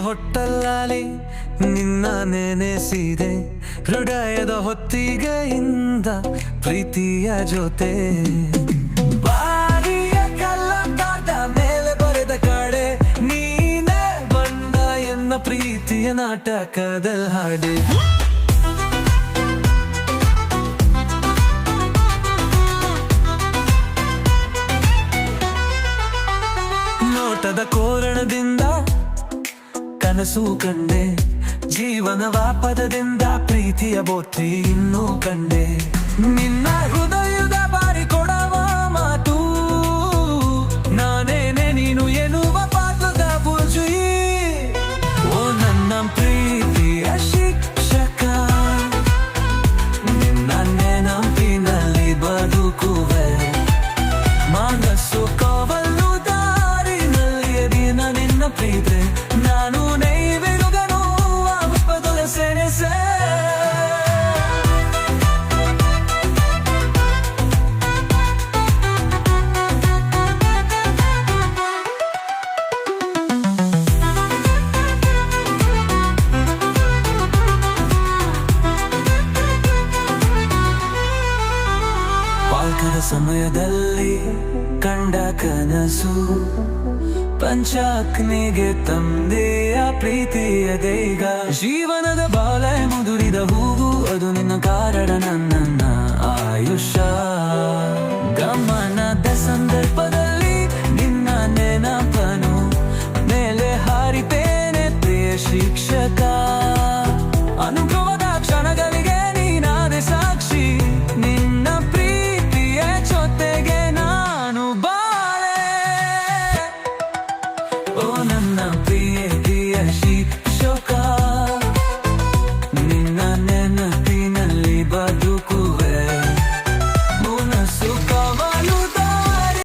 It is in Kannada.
ಖಾಲಿ ನಿನ್ನ ನೆನೆಸಿದೆ. ಹೃದಯದ ಹೊತ್ತಿಗೆಯಿಂದ ಪ್ರೀತಿಯ ಜೊತೆ. ಬಾರಿಯ ಮೇಲೆ ಬರೆದ ಕಡೆ ಪ್ರೀತಿಯ ನಾಟಕದಲ್ಲಿ ಹಾಡೆ. ನೋಟದ ಕೋರಣದಿಂದ ಕನಸು ಕಂಡೆ. ಜೀವನವ ಪದದಿಂದ ಪ್ರೀತಿಯ ಬೋತ್ರಿ ಇನ್ನೂ ಕಂಡೆ. ನಿನ್ನ ಪಾಕದ ಸಮಯದಲ್ಲಿ ಕಂಡ ಕನಸು ಪಂಚಾಗ್ನಿಗೆ ತಂದೆಯ ಪ್ರೀತಿಯ ದೇಗ. ಜೀವನದ ಬಾಲ ಮುದುರಿದ ಹೂವು, ಅದು ನಿನ್ನ ಕಾರಣ ನನ್ನ ಆಯುಷ ಗಮನದ ಸಂದರ್ಭದಲ್ಲಿ ನಿನ್ನ ನೆನಪನು ಮೇಲೆ ಹಾರಿತೇನೆ, ಪ್ರಿಯ ಶಿಕ್ಷಕ.